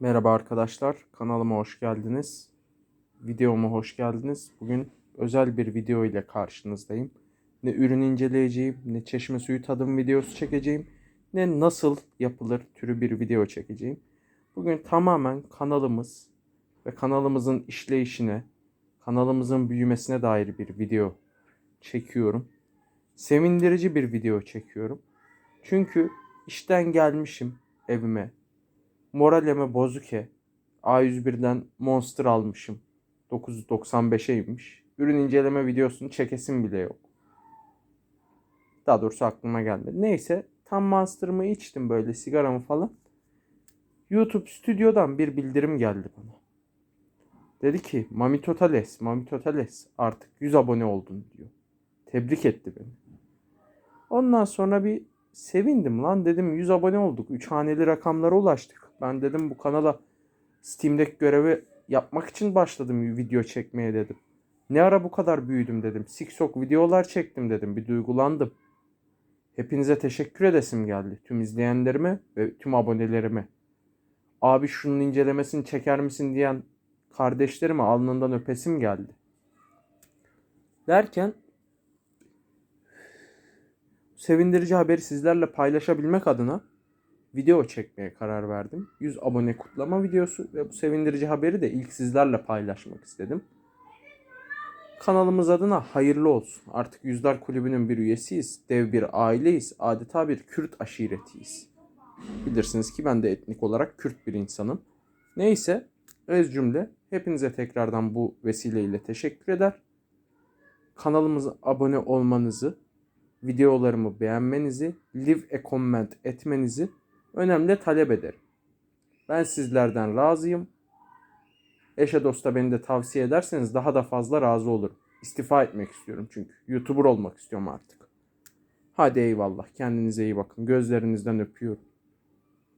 Merhaba arkadaşlar, kanalıma hoş geldiniz. Videoma hoş geldiniz. Bugün özel bir video ile karşınızdayım. Ne ürün inceleyeceğim, ne çeşme suyu tadım videosu çekeceğim, ne nasıl yapılır türü bir video çekeceğim. Bugün tamamen kanalımız ve kanalımızın işleyişine, kanalımızın büyümesine dair bir video çekiyorum. Sevindirici bir video çekiyorum. Çünkü işten gelmişim evime, Moraleme bozuke. A101'den Monster almışım. 995'eymiş. Ürün inceleme videosunu çekesim bile yok. Daha doğrusu aklıma gelmedi. Neyse tam Monster'ımı içtim böyle sigaramı falan. YouTube stüdyodan bir bildirim geldi bana. Dedi ki Mami Totales, Mami Totales artık 100 abone oldun diyor. Tebrik etti beni. Ondan sonra bir sevindim lan dedim 100 abone olduk. 3 haneli rakamlara ulaştık. Ben dedim bu kanala Steam'deki görevi yapmak için başladım video çekmeye dedim. Ne ara bu kadar büyüdüm dedim. Siksok videolar çektim dedim. Bir duygulandım. Hepinize teşekkür edesim geldi. Tüm izleyenlerime ve tüm abonelerime. Abi şunun incelemesini çeker misin diyen kardeşlerime alnından öpesim geldi. Derken sevindirici haberi sizlerle paylaşabilmek adına video çekmeye karar verdim. 100 abone kutlama videosu ve bu sevindirici haberi de ilk sizlerle paylaşmak istedim. Kanalımız adına hayırlı olsun. Artık Yüzler Kulübü'nün bir üyesiyiz. Dev bir aileyiz. Adeta bir Kürt aşiretiyiz. Bilirsiniz ki ben de etnik olarak Kürt bir insanım. Neyse öz cümle hepinize tekrardan bu vesileyle teşekkür eder. Kanalımıza abone olmanızı, videolarımı beğenmenizi, leave a comment etmenizi önemli talep ederim. Ben sizlerden razıyım. Eşe dosta beni de tavsiye ederseniz daha da fazla razı olurum. İstifa etmek istiyorum çünkü. YouTuber olmak istiyorum artık. Hadi eyvallah. Kendinize iyi bakın. Gözlerinizden öpüyorum.